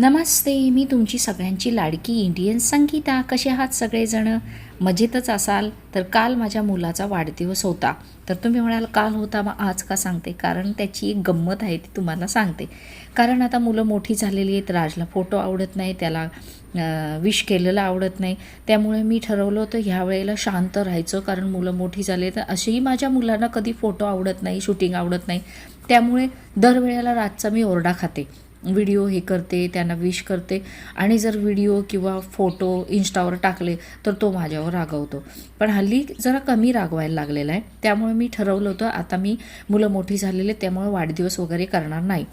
नमस्ते मी तुमची सगळ्यांची लाडकी इंडियन संगीता. कसे आहात सगळेजण? मजेतच असाल? तर काल माझ्या मुलाचा वाढदिवस होता. तर तुम्ही म्हणाल काल होता? मग आज का? सांगते. कारण त्याची एक गंमत आहे ती तुम्हाला सांगते. कारण आता मुलं मोठी झालेली आहेत. राजला फोटो आवडत नाही त्याला विश केलेलं आवडत नाही. त्यामुळे मी ठरवलं होतं ह्या वेळेला शांत राहायचं. कारण मुलं मोठी झाली तर असेही माझ्या मुलांना कधी फोटो आवडत नाही शूटिंग आवडत नाही. त्यामुळे दरवेळेला रातचा मी ओरडा खाते. व्हिडिओ हे करते त्यांना विश करते. आणि जर व्हिडिओ किंवा फोटो इन्स्टावर टाकले तर तो माझ्यावर रागवतो. पण हल्ली जरा कमी रागवायला लागलेला आहे. त्यामुळे मी ठरवलं होतं आता मी मुलं मोठी झालेले त्यामुळे वाढदिवस वगैरे करणार नाही.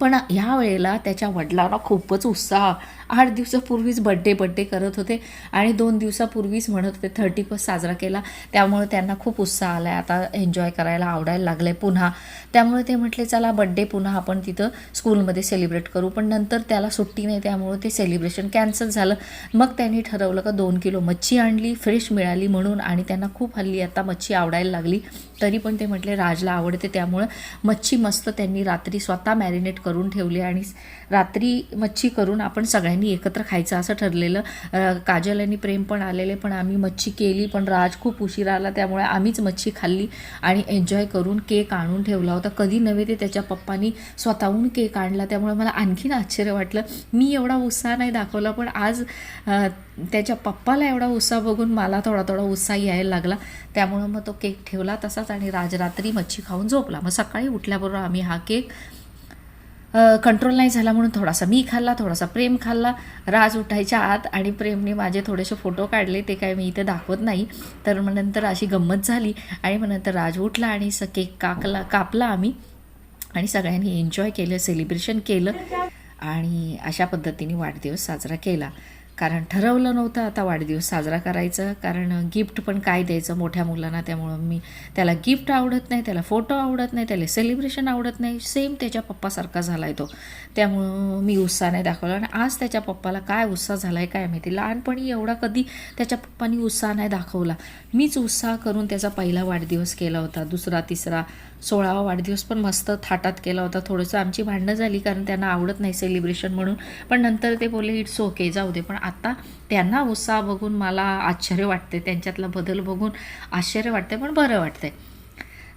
पण ह्या वेळेला त्याच्या वडिलांना खूपच उत्साह. आठ दिवसापूर्वीच बड्डे बड्डे करत होते आणि दोन दिवसापूर्वीच म्हणत होते थर्टी फर्स्ट साजरा केला. त्यामुळे त्यांना खूप उत्साह आला आहे आता एन्जॉय करायला आवडायला लागलं आहे पुन्हा. त्यामुळे ते म्हटले चला बड्डे पुन्हा आपण तिथं स्कूलमध्ये सेलिब्रेट करू. पण नंतर त्याला सुट्टी नाही त्यामुळे ते सेलिब्रेशन कॅन्सल झालं. मग त्यांनी ठरवलं का दोन किलो मच्छी आणली फ्रेश मिळाली म्हणून आणि त्यांना खूप हल्ली आता मच्छी आवडायला लागली. तरी पण ते म्हटले राजला आवडते. त्यामुळं मच्छी मस्त त्यांनी रात्री स्वतः मॅरिनेट करून ठेवली आणि रात्री मच्छी करून आपण सगळ्यांनी एकत्र खायचं असं ठरलेलं. काजल आणि प्रेम पण आलेले पण आम्ही मच्छी केली पण राज खूप उशिरा आला त्यामुळे आम्हीच मच्छी खाल्ली आणि एन्जॉय करून केक आणून ठेवला होता. कधी नव्हे ते त्याच्या पप्पानी स्वतःहून केक आणला त्यामुळे मला आणखीन आश्चर्य वाटलं. मी एवढा उत्साह नाही दाखवला पण आज त्याच्या पप्पाला एवढा उत्साह बघून मला थोडा थोडा उत्साह यायला लागला. त्यामुळं मग तो केक ठेवला तसाच आणि राज रात्री मच्छी खाऊन झोपला. मग सकाळी उठल्याबरोबर आम्ही हा केक कंट्रोल नाही झाला म्हणून थोडासा मी खाल्ला थोडासा प्रेम खाल्ला. राज उठायच्या आत आणि प्रेमने माझे थोडेसे फोटो काढले ते काय मी इथे दाखवत नाही. तर मग नंतर अशी गंमत झाली आणि मग नंतर राज उठला आणि स केक काकला कापला आम्ही. आणि सगळ्यांनी एन्जॉय केलं सेलिब्रेशन केलं. आणि अशा पद्धतीने वाढदिवस साजरा केला. कारण ठरवलं नव्हतं आता वाढदिवस साजरा करायचा. कारण गिफ्ट पण काय द्यायचं मोठ्या मुलांना त्यामुळं मी त्याला गिफ्ट आवडत नाही त्याला फोटो आवडत नाही त्याला सेलिब्रेशन आवडत नाही. सेम त्याच्या पप्पासारखा झाला आहे तो. त्यामुळं मी उत्साह नाही दाखवला. आणि आज त्याच्या पप्पाला काय उत्साह झाला आहे काय माहिती? लहानपणी एवढा कधी त्याच्या पप्पानी उत्साह नाही दाखवला. मीच उत्साह करून त्याचा पहिला वाढदिवस केला होता. दुसरा तिसरा सोळावा वाढदिवस पण मस्त थाटात केला होता. थोडंसं आमची भांडणं झाली कारण त्यांना आवडत नाही सेलिब्रेशन म्हणून. पण नंतर ते बोलले इट्स ओके जाऊ दे. पण आता त्यांना उत्साह बघून मला आश्चर्य वाटते त्यांच्यातला बदल बघून आश्चर्य वाटते पण बरं वाटतंय.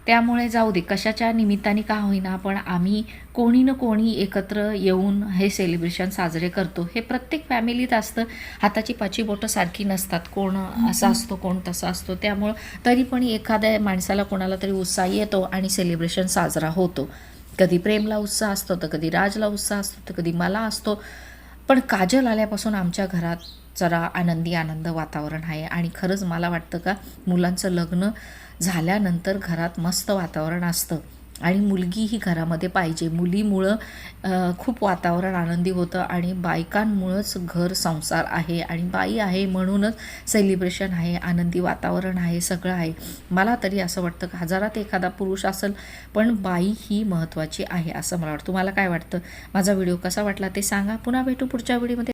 त्यामुळे जाऊ दे कशाच्या निमित्ताने का होईना पण आम्ही कोणी ना कोणी एकत्र येऊन हे सेलिब्रेशन साजरे करतो. हे प्रत्येक फॅमिलीत असतं. हाताची पाची बोटं सारखी नसतात. कोण असा असतो कोण तसा असतो. त्यामुळं तरी पण एखाद्या माणसाला कोणाला तरी उत्साह येतो आणि सेलिब्रेशन साजरा होतो. कधी प्रेमला उत्साह असतो तर कधी राजला उत्साह असतो तर कधी मला असतो. पण काजल आल्यापासून आमच्या घरात जरा आनंदी आनंद वातावरण आहे. आणि खरंच मला वाटतं का मुलांचं लग्न झाल्यानंतर घरात मस्त वातावरण असतं. आणि मुलगी ही घरामध्ये पाहिजे. मुलीमुळं खूप वातावरण आनंदी होतं आणि बायकांमुळंच घर संसार आहे आणि बाई आहे म्हणूनच सेलिब्रेशन आहे आनंदी वातावरण आहे सगळं आहे. मला तरी असं वाटतं का हजारात एखादा पुरुष असेल पण बाई ही महत्त्वाची आहे असं मला वाटतं. तुम्हाला काय वाटतं? माझा व्हिडिओ कसा वाटला ते सांगा. पुन्हा भेटू पुढच्या व्हिडिओमध्ये